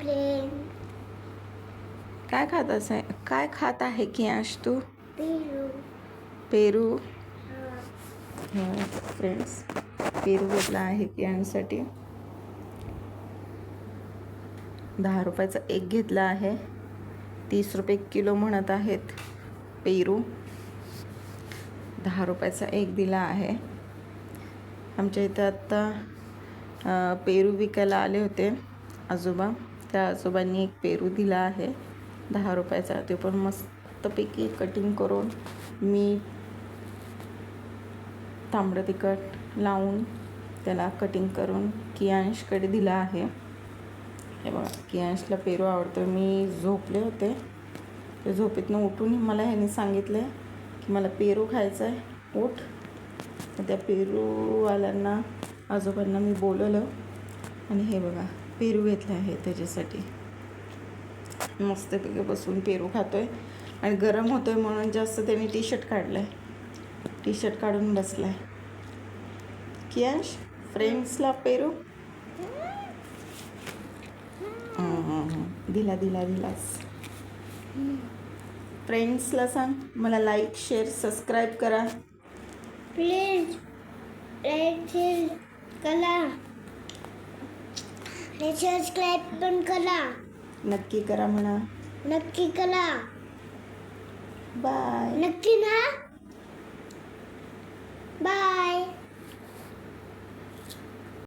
Friend काय खात आहे काय खात आहे की आश तू? पेरू। पेरू? फ्रेंड्स पेरू घेतला आहे कियांसाठी दहा रुपयाचा एक घेतला आहे. तीस रुपये किलो म्हणत आहेत पेरू. दहा रुपयाचा एक दिला आहे. आमच्या इथं आत्ता पेरू विकायला आले होते आजोबा. त्या आजोबांनी एक पेरू दिला आहे. दहा रुपयाचा. ते पण मस्तपैकी कटिंग करून मीठ तांबडं तिखट लावून त्याला कटिंग करून कियांशकडे दिला आहे. हे बघा कियांशला पेरू आवडतो मी झोपले होते. ते झोपेतनं उठून मला ह्याने सांगितलं की मला पेरू खायचं आहे उठ. त्या पेरूवाल्यांना आजोबांना मी बोलवलं. आणि हे बघा पेरू घेतला आहे त्याच्यासाठी. मस्तपैकी बसून पेरू खातो आहे आणि गरम होतो आहे म्हणून जास्त त्याने टी शर्ट काढलं आहे टी शर्ट काढून बसला आहे कियांश फ्रेंड्सला पेरू? दिला दिला दिलास. फ्रेंड्सला सांग. मला लाईक शेअर सबस्क्राईब करा. प्लीज लाईक करा आणि सबस्क्राईब पण करा. नक्की करा म्हणा. नक्की करा. बाय नक्की ना?